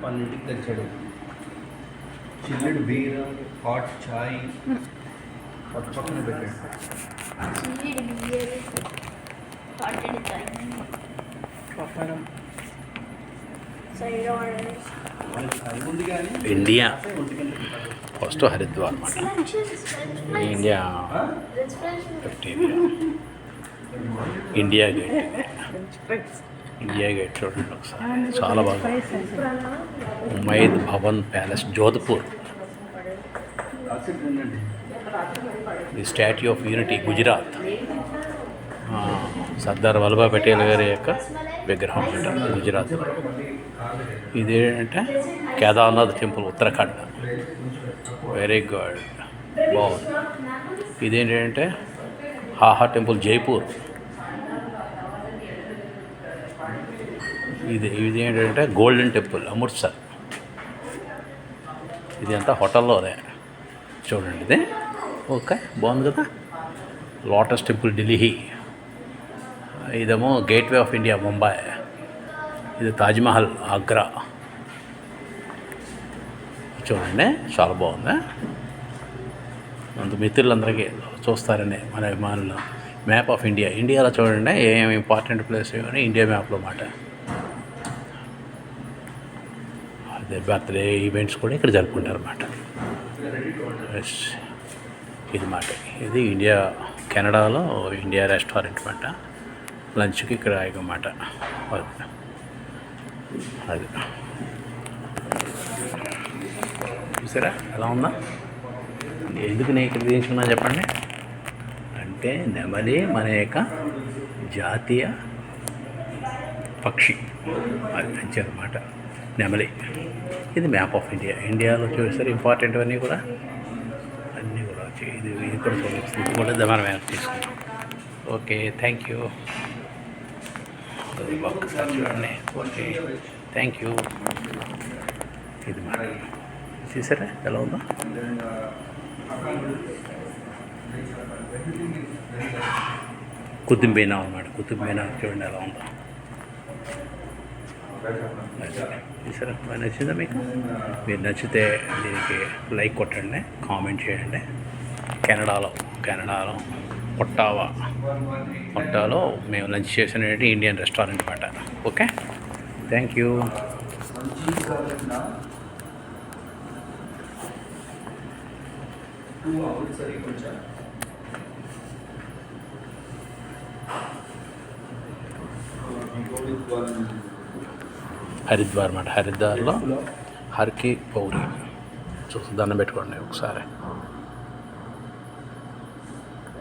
పన్నెండుకి తెచ్చాడు చిల్లుడు beer hot చాయ్ పక్క పక్కన పెట్టాడు చిల్లిడి బియ్యలు హాటెడ్ చాయ్ పక్కన సైడ్ ఆర్డర్స్ మనకి టైం ఉంది కానీ ఇండియా ఒంటికంటే పెట్టాడు. ఫస్ట్ హరిద్వార్ అనమాట India fifteen India gate India gate చూడండి ఒకసారి. చాలా బాగా Umaid Bhawan palace Jodhpur. The statue of unity Gujarat. Sardar Vallabhbhai Patel గారి యొక్క విగ్రహం అన్నమాట గుజరాత్. ఇదేంటంటే Kedarnath temple Uttarakhand. Very good బాగుంది. ఇదేంటంటే హాహా టెంపుల్ జైపూర్. ఇది ఇది ఏంటంటే గోల్డెన్ టెంపుల్ అమృత్సర్ ఇది అంతా హోటల్లోనే. చూడండి ఇది. ఓకే బాగుంది కదా? లోటస్ టెంపుల్ ఢిల్లీ ఇదేమో గేట్వే ఆఫ్ ఇండియా ముంబై ఇది తాజ్మహల్ ఆగ్రా చూడండి చాలా బాగుంది. అంత మిత్రులందరికీ చూస్తారని మన అభిమానులు మ్యాప్ ఆఫ్ ఇండియా ఇండియాలో చూడండి ఏమేమి ఇంపార్టెంట్ ప్లేస్ అని ఇండియా మ్యాప్లో మాట అదే బర్త్డే ఈవెంట్స్ కూడా ఇక్కడ జరుపుకుంటారు అన్నమాట ఎస్. ఇది మాట. ఇది ఇండియా కెనడాలో ఇండియా రెస్టారెంట్ మాట. లంచ్కి ఇక్కడ మాట. అది. చూసారా? ఎలా ఉందా? ఎందుకు నేను ఇక్కడ తీసుకున్నా చెప్పండి? అంటే నెమలి మన యొక్క జాతీయ పక్షి. అది మంచి అనమాట నెమలి. ఇది మ్యాప్ ఆఫ్ ఇండియా ఇండియాలో చూసారు ఇంపార్టెంట్ అన్నీ కూడా అన్నీ కూడా వచ్చాయి ఇది ఇది కూడా చూడవచ్చు ఇది కూడా మనం మ్యాప్ తీసుకున్నాం ఓకే థ్యాంక్ యూ ఒక్కసారి చూడండి. ఓకే థ్యాంక్ యూ ఇది మాట చూసారా? ఎలా ఉందో? కుతుబ్ మీనార్ అన్నమాట చూడండి ఎలా ఉందో. సరే బాగా నచ్చిందా మీకు? మీరు నచ్చితే దీనికి లైక్ కొట్టండి కామెంట్ చేయండి. కెనడాలో కెనడాలో పొట్టావా ఒట్టాలో మేము లంచ్ చేసిన ఇండియన్ రెస్టారెంట్ మాట okay? Thank you. Two hours సరే కొంచెం. హరిద్వార్ అన్నమాట. హరిద్వార్లో హర్కి పౌరి. చూసి దండం పెట్టుకోండి ఒకసారి.